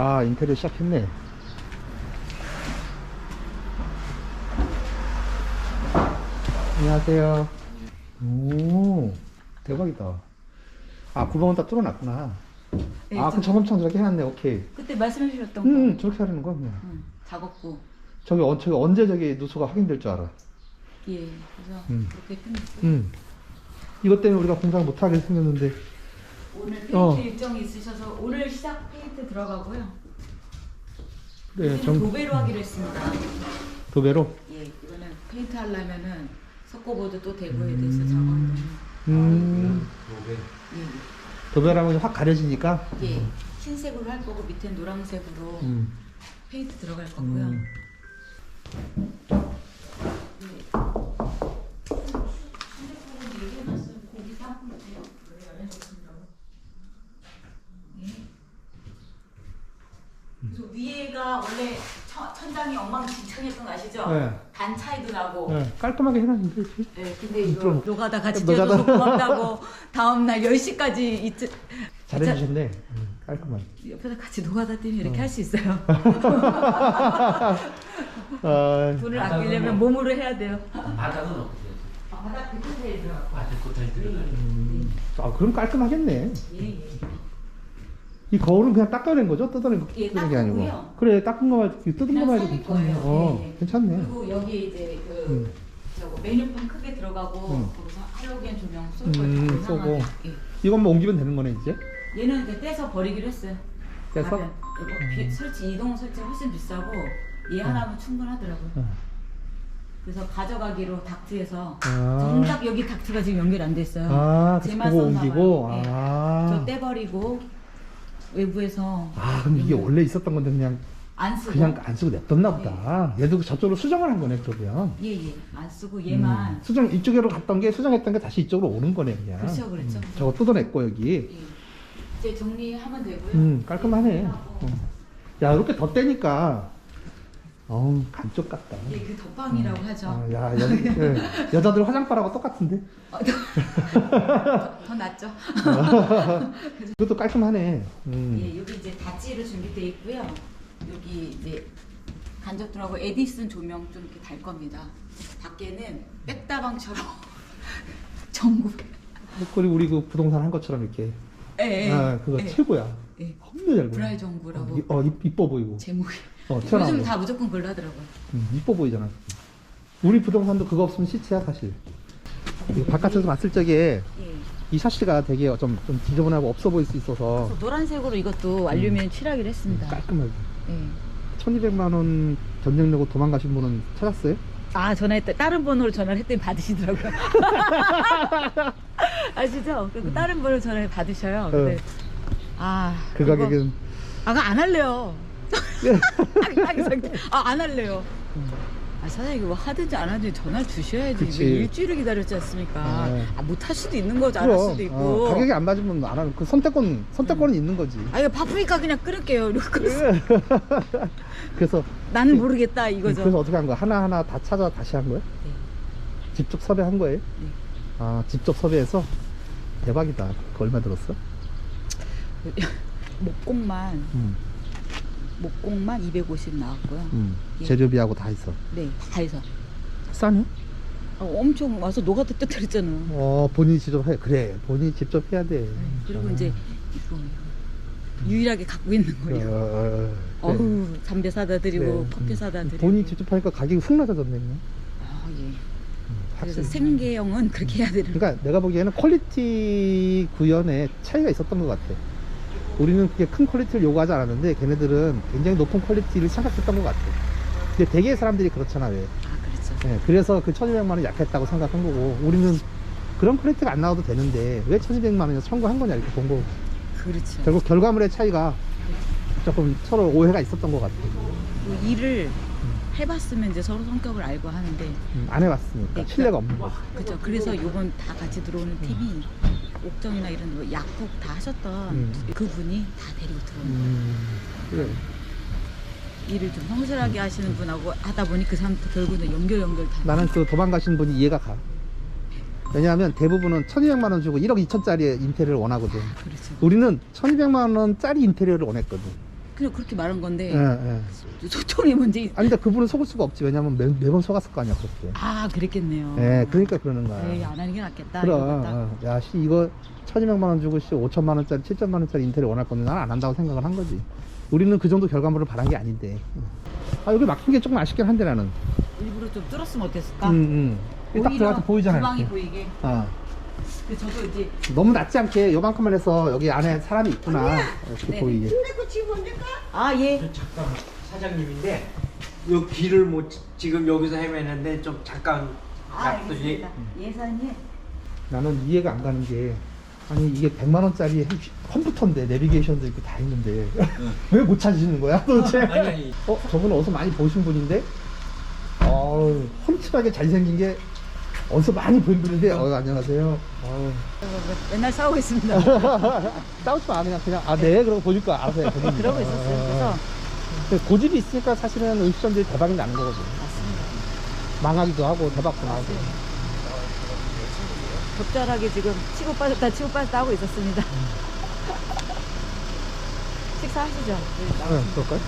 어. 아 인테리어 시작했네 안녕하세요 오 대박이다 아 구멍은 다 뚫어놨구나 네, 아 그럼 저- 저금창 저렇게 해놨네 오케이 그때 말씀해 주셨던 음 거. 저렇게 하려는 거 그냥 응, 작업구. 저기, 어, 저기 언제 저기 누수가 확인될 줄 알아 예. 그래서 음. 그렇게 끝냈어요. 음 이것 때문에 우리가 공장 못하게 생겼는데 오늘 페인트 어. 일정이 있으셔서 오늘 시작 페인트 들어가고요. 그래 네, 정 도배로 하기로 했습니다. 도배로 예. 이거는 페인트 하려면은 석고보드 또 대고 해야 돼서 작업을. 음 예. 도배라면 확 가려지니까 예. 예. 흰색으로 할 거고 밑에 노란색으로 음. 페인트 들어갈 거고요. 음. 그래서 위에가 원래 천, 천장이 엉망진창이었던 거 아시죠? 네. 단 차이도 나고. 네, 깔끔하게 해놨는데? 네, 근데 이거 좀- 노가다 같이 노가다. 뛰어줘서 고맙다고 다음날 10시까지 이트, 잘해주셨네 음, 깔끔하게 옆에서 같이 노가다 뛰면 이렇게 어. 할수 있어요. 아, 돈을 아끼려면 몸으로 해야 돼요. 바닥은 어때요? 아, 바닥 들어. 바닥 들어가요. 음, 아 그럼 깔끔하겠네 예, 예. 이 거울은 그냥 닦아낸 거죠? 뜯어낸 거 예, 뜯는 게 아니고 닦았고요. 그래 닦은 거 말고 뜯은 그냥 거 말고 살릴 괜찮네 거예요. 어 예, 예. 괜찮네 그리고 여기 이제 그 음. 저거 메뉴판 크게 들어가고 음. 거기서 하려겐 조명 쏠 음, 거예요. 쏘고. 예. 이건 뭐 옮기면 되는 거네 이제 얘는 이제 떼서 버리기로 했어요. 떼서? 이거 비- 설치 이동 설치 훨씬 비싸고 얘 하나면 충분하더라고요. 어. 그래서 가져가기로 닥트에서 아. 정작 여기 닥트가 지금 연결 안 됐어요. 아 그래서 그거 옮기고 봐요. 예. 저 아. 떼버리고 외부에서 아 그럼 이게 원래 있었던 건데 그냥 안 쓰고. 그냥 안 쓰고 냅뒀나 보다. 얘도 저쪽으로 수정을 한 거네 그러면. 예예. 안 쓰고 얘만. 음, 수정 이쪽으로 갔던 게 수정했던 게 다시 이쪽으로 오는 거네 그냥. 그렇죠, 그렇죠. 음, 저거 뜯어냈고 여기. 예. 이제 정리하면 되고요. 음 깔끔하네. 어. 야 이렇게 덧대니까 어우 간쪽 같다 예, 그 덧방이라고 하죠. 아, 야 여, 예, 여자들 화장바라고 똑같은데 어, 더, 더, 더 낫죠. 이것도 깔끔하네 음. 예, 여기 이제 다찌로 준비되어 있고요. 여기 이제 간접들하고 에디슨 조명 좀 이렇게 달 겁니다. 밖에는 백다방처럼 전국. 그리고 우리 그 부동산 한 것처럼 이렇게 예, 예. 아 그거 예. 최고야 예. 겁나 잘 보여 브라이 정구라고 어, 이- 어 이- 이뻐 보이고 제목이. 어 튀어나온 요즘 거 다 무조건 그걸로 하더라고요. 음, 이뻐 보이잖아. 우리 부동산도 그거 없으면 시체야 사실. 이 바깥에서 봤을 적에 예. 이 샤시가 되게 좀, 좀 지저분하고 없어 보일 수 있어서 노란색으로 이것도 알루미늄 칠하기로 했습니다. 깔끔하게. 예. 1200만 원 전쟁 내고 도망가신 분은 찾았어요? 아 전화했다 다른 번호로 전화를 했더니 받으시더라고요. 아시죠? 그 다른 번호로 전화를 받으셔요. 근데 아그 그거- 가격은 아가 안 할래요. 딱, 딱 이상해. 아안 할래요. 아 사장님 이거 하든지 안 하든지 전화 주셔야지. 그치. 일주일을 기다렸지 않습니까? 네. 아 못 할 수도 있는 거죠. 안 할 수도 있고. 어, 가격이 안 맞으면 안 하는 그 선택권 선택권은 있는 거지. 아 이거 바쁘니까 그냥 끊을게요. 이러고 그래서 나는 모르겠다 이거죠. 그래서 어떻게 한 거야? 하나 하나 다 찾아 다시 한 거야? 네. 직접 섭외한 거예요? 네. 아 직접 섭외해서 대박이다. 그 얼마 들었어? 목공만 음, 목공만 250 나왔고요. 음. 예. 재료비하고 다 있어. 네, 다 해서. 싸네? 아, 엄청 와서 노가다 뜯어랬잖아. 어 본인이 직접 해 그래 본인이 직접 해야 돼 그리고 아. 이제 이거 유일하게 갖고 있는 어, 거예요. 어, 그래. 어우 담배 사다 드리고 그래. 커피 사다 드리고. 본인이 직접 하니까 가격이 훅 낮아졌네. 아 예. 그래서 확실히. 생계형은 그렇게 해야 되는. 그러니까 내가 보기에는 퀄리티 구현에 차이가 있었던 것 같아 우리는 그렇게 큰 퀄리티를 요구하지 않았는데 걔네들은 굉장히 높은 퀄리티를 생각했던 것 같아 근데 대개 사람들이 그렇잖아 왜 아 그렇죠. 예, 그래서 그 1200만 원이 약했다고 생각한 거고 우리는 그런 퀄리티가 안 나와도 되는데 왜 1200만 원을 청구한 거냐 이렇게 본 거고 그렇죠. 결국 결과물의 차이가 조금 서로 오해가 있었던 것 같아 그 일을 해봤으면 이제 서로 성격을 알고 하는데. 음, 안 해봤으니까 네, 신뢰가 없는 거지 그렇죠. 그래서 요번 다 같이 들어오는 팀이 옥정이나 이런 뭐 약국 다 하셨던 음. 그분이 다 데리고 들어오는 거예요. 음, 그래 일을 좀 성실하게 하시는 분하고 하다 보니 그 사람부터 결국은 연결 연결 다. 나는 그 도망가신 분이 이해가 가 왜냐하면 대부분은 1200만 원 주고 1억 2천짜리 인테리어를 원하거든. 그렇죠. 우리는 1200만 원짜리 인테리어를 원했거든. 그냥 그렇게 말한 건데 예, 예. 소통의 문제. 아니, 근데 그분은 속을 수가 없지. 왜냐면 매, 매번 속았을 거 아니야, 그렇게. 아 그랬겠네요. 예, 그러니까 그러는 거야. 에이 안 하는 게 낫겠다. 그럼. 어, 야, 씨, 이거 1200만 원 주고, 씨, 5천만 원짜리, 7천만 원짜리 인테리어 원할 건데 나는 안 한다고 생각을 한 거지. 우리는 그 정도 결과물을 바란 게 아닌데. 아, 여기 막힌 게 조금 아쉽긴 한데, 나는. 일부러 좀 뚫었으면 어땠을까? 응, 응. 딱 들어가서 보이잖아요. 주방이. 보이게. 어. 그 저도 이제 너무 낮지 않게 요만큼만 해서 여기 안에 사람이 있구나. 이렇게 네. 보이게. 아 예. 잠깐 사장님인데 요 길을 못 지금 여기서 헤매는데 좀 잠깐 아 알겠습니다. 예산이 나는 이해가 안 가는 게 아니 이게 100만 원짜리 컴퓨터인데 내비게이션도 있고 다 있는데 왜 못 찾으시는 거야 도대체? 아니, 아니. 어 저분은 어디서 많이 보신 분인데 어 험칠하게 잘생긴 게 어디서 많이 분인데 어 안녕하세요. 어우. 맨날 싸우고 있습니다. 싸우지 마 그냥 그냥 아 네 그러고 보실 거 알아서 해. 그러고 있었어요. 그래서 근데 고집이 있으니까 사실은 음식점들이 대박이 나는 거거든. 맞습니다. 망하기도 하고 대박도 나고. 적절하게 지금 치고 빠졌다 치고 빠졌다 하고 있었습니다. 식사하시죠? 응, 그럴까요?